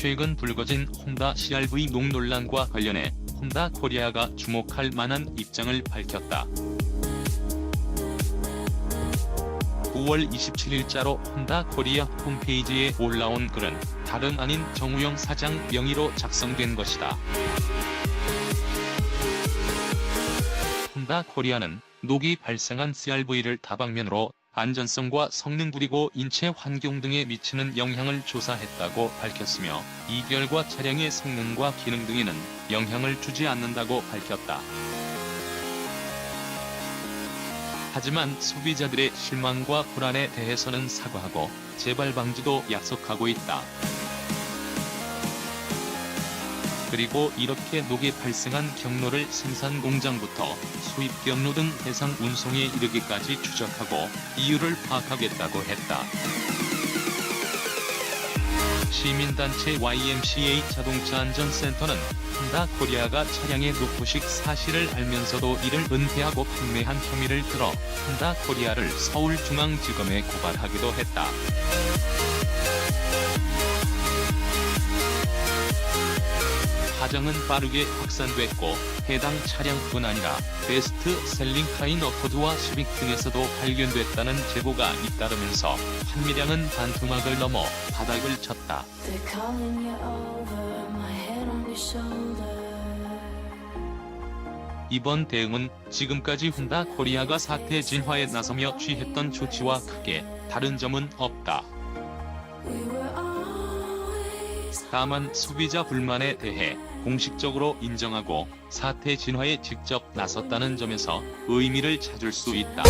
최근 불거진 혼다 CRV 농 논란과 관련해 혼다 코리아가 주목할 만한 입장을 밝혔다. 9월 27일자로 혼다 코리아 홈페이지에 올라온 글은 다름 아닌 정우영 사장 명의로 작성된 것이다. 혼다 코리아는 녹이 발생한 CRV를 다방면으로 안전성과 성능 그리고 인체 환경 등에 미치는 영향을 조사했다고 밝혔으며 이 결과 차량의 성능과 기능 등에는 영향을 주지 않는다고 밝혔다. 하지만 소비자들의 실망과 불안에 대해서는 사과하고 재발 방지도 약속하고 있다. 그리고 이렇게 녹이 발생한 경로를 생산 공장부터 수입 경로 등 해상 운송에 이르기까지 추적하고 이유를 파악하겠다고 했다. 시민단체 YMCA 자동차 안전센터는 혼다 코리아가 차량의 녹부식 사실을 알면서도 이를 은폐하고 판매한 혐의를 들어 혼다 코리아를 서울중앙지검에 고발하기도 했다. 사정은 빠르게 확산됐고 해당 차량뿐 아니라 베스트셀링 카인 어코드와 시빅 등에서도 발견됐다는 제보가 잇따르면서 판매량은 반토막을 넘어 바닥을 쳤다. 이번 대응은 지금까지 훈다 코리아가 사태 진화에 나서며 취했던 조치와 크게 다른 점은 없다. 다만 소비자 불만에 대해 공식적으로 인정하고 사태 진화에 직접 나섰다는 점에서 의미를 찾을 수 있다.